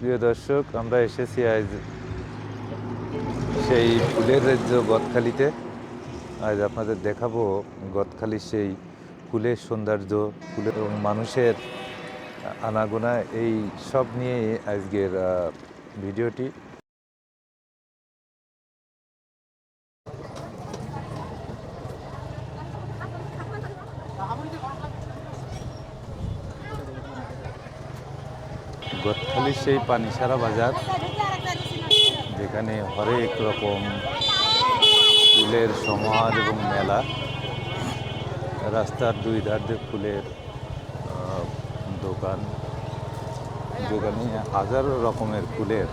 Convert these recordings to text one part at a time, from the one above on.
প্রিয় দর্শক, আমরা এসেছি আজ সেই ফুলের রাজ্য গদখালিতে। আজ আপনাদের দেখাবো গদখালির সেই ফুলের সৌন্দর্য, ফুলের এবং মানুষের আনাগোনা, এই সব নিয়ে আজকের ভিডিওটি। গদখালির সেই পানিসারা বাজার, যেখানে হরেক রকম ফুলের সমাজ এবং মেলা। রাস্তার দুই ধার ফুলের দোকান। যেখানে হাজারো রকমের ফুলের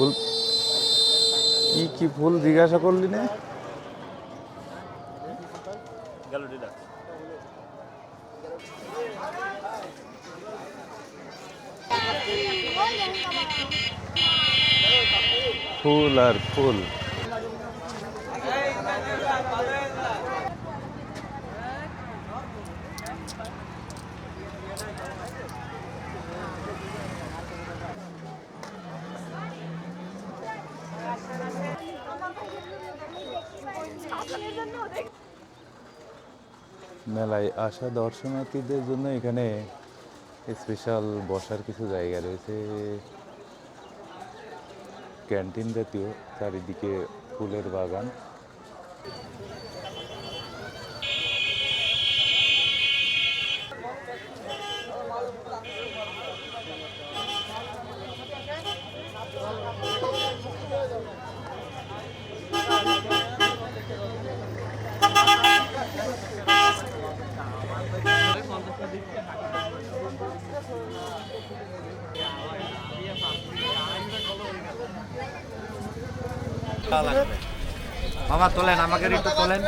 ফুল কি কি ফুল জিজ্ঞাসা করলি না ফুল আর ফুল মেলায় আসা দর্শনার্থীদের জন্য এখানে স্পেশাল বসার কিছু জায়গা রয়েছে। ক্যান্টিন জাতীয় চারিদিকে ফুলের বাগান। মামা তোলেন আমাকে একটু তোলেন।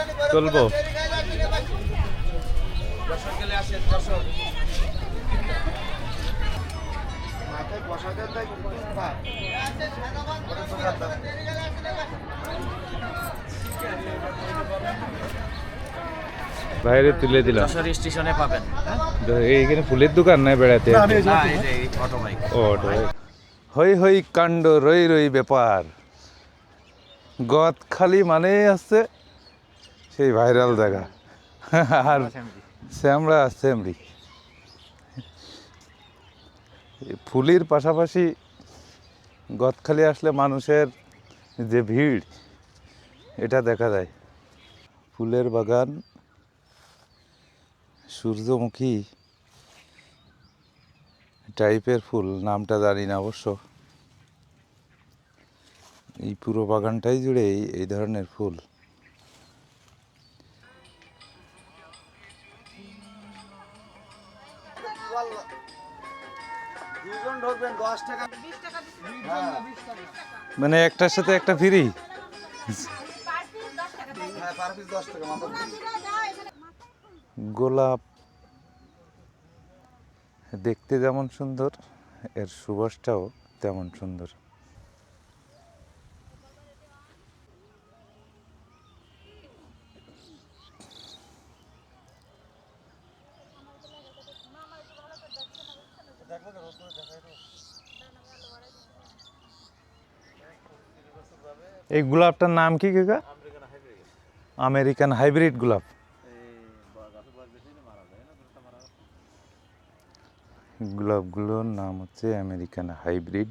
বাইরে তুলে দিলাম। স্টেশনে পাবেন। এইখানে ফুলের দোকান নাই বেড়াতে? না এই অটো বাইক। ও হই হই কাণ্ড রই রই ব্যাপার গদ খালি মানে আছে সেই ভাইরাল জায়গা। আর শ্যামরা শ্যামরি এই ফুলির পাশাপাশি গদখালি আসলে মানুষের যে ভিড় এটা দেখা যায়। ফুলের বাগান সূর্যমুখী টাইপের ফুল নামটা জানি না অবশ্য। এই পুরো বাগানটাই জুড়ে এই- ধরনের ফুল। টাকা। মানে একটার সাথে একটা ফ্রি। হ্যাঁ গোলাপ। দেখতে যেমন সুন্দর এর সুবাসটাও তেমন সুন্দর। এই গোলাপটার নাম কি কাকা? আমেরিকান হাইব্রিড গোলাপ। গোলাপগুলোর নাম হচ্ছে আমেরিকান হাইব্রিড।